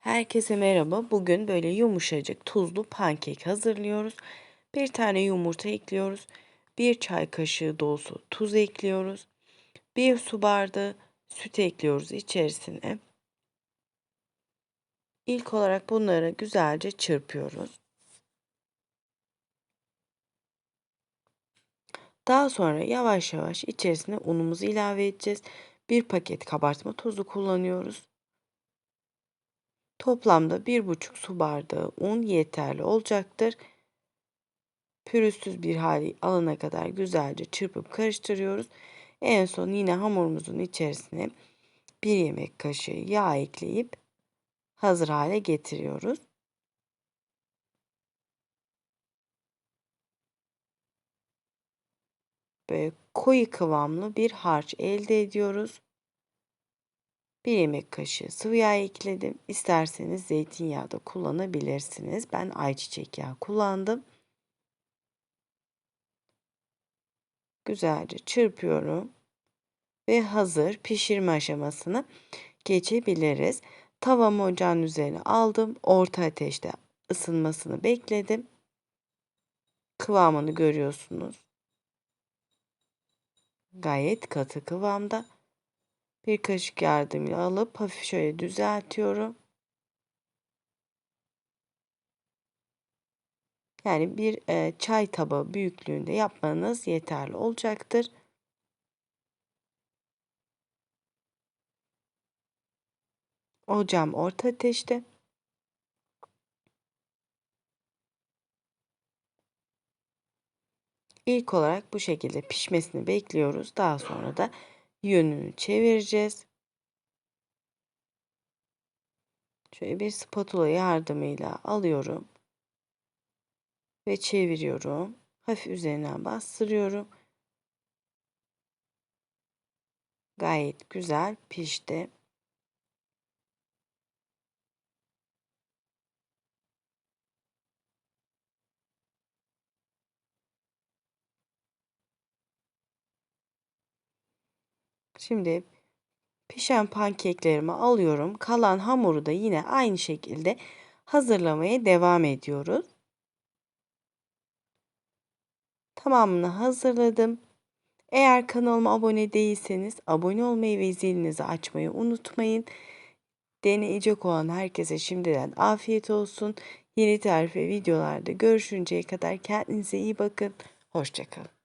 Herkese merhaba. Bugün böyle yumuşacık tuzlu pankek hazırlıyoruz. Bir tane yumurta ekliyoruz. Bir çay kaşığı dolusu tuz ekliyoruz. Bir su bardağı süt ekliyoruz içerisine. İlk olarak bunları güzelce çırpıyoruz. Daha sonra yavaş yavaş içerisine unumuzu ilave edeceğiz. Bir paket kabartma tozu kullanıyoruz. Toplamda bir buçuk su bardağı un yeterli olacaktır. Pürüzsüz bir hali alana kadar güzelce çırpıp karıştırıyoruz. En son yine hamurumuzun içerisine bir yemek kaşığı yağ ekleyip hazır hale getiriyoruz. Böyle koyu kıvamlı bir harç elde ediyoruz. 1 yemek kaşığı sıvı yağ ekledim. İsterseniz zeytinyağı da kullanabilirsiniz. Ben ayçiçek yağı kullandım. Güzelce çırpıyorum. Ve hazır pişirme aşamasına geçebiliriz. Tavamı ocağın üzerine aldım. Orta ateşte ısınmasını bekledim. Kıvamını görüyorsunuz. Gayet katı kıvamda. Bir kaşık yardımıyla alıp hafif şöyle düzeltiyorum. Yani bir e, çay tabağı büyüklüğünde yapmanız yeterli olacaktır. Ocağım orta ateşte. İlk olarak bu şekilde pişmesini bekliyoruz. Daha sonra da yönünü çevireceğiz. Şöyle bir spatula yardımıyla alıyorum ve çeviriyorum. Hafif üzerinden bastırıyorum. Gayet güzel pişti. Şimdi pişen pankeklerimi alıyorum. Kalan hamuru da yine aynı şekilde hazırlamaya devam ediyoruz. Tamamını hazırladım. Eğer kanalıma abone değilseniz abone olmayı ve zilinizi açmayı unutmayın. Deneyecek olan herkese şimdiden afiyet olsun. Yeni tarif ve videolarda görüşünceye kadar kendinize iyi bakın. Hoşçakalın.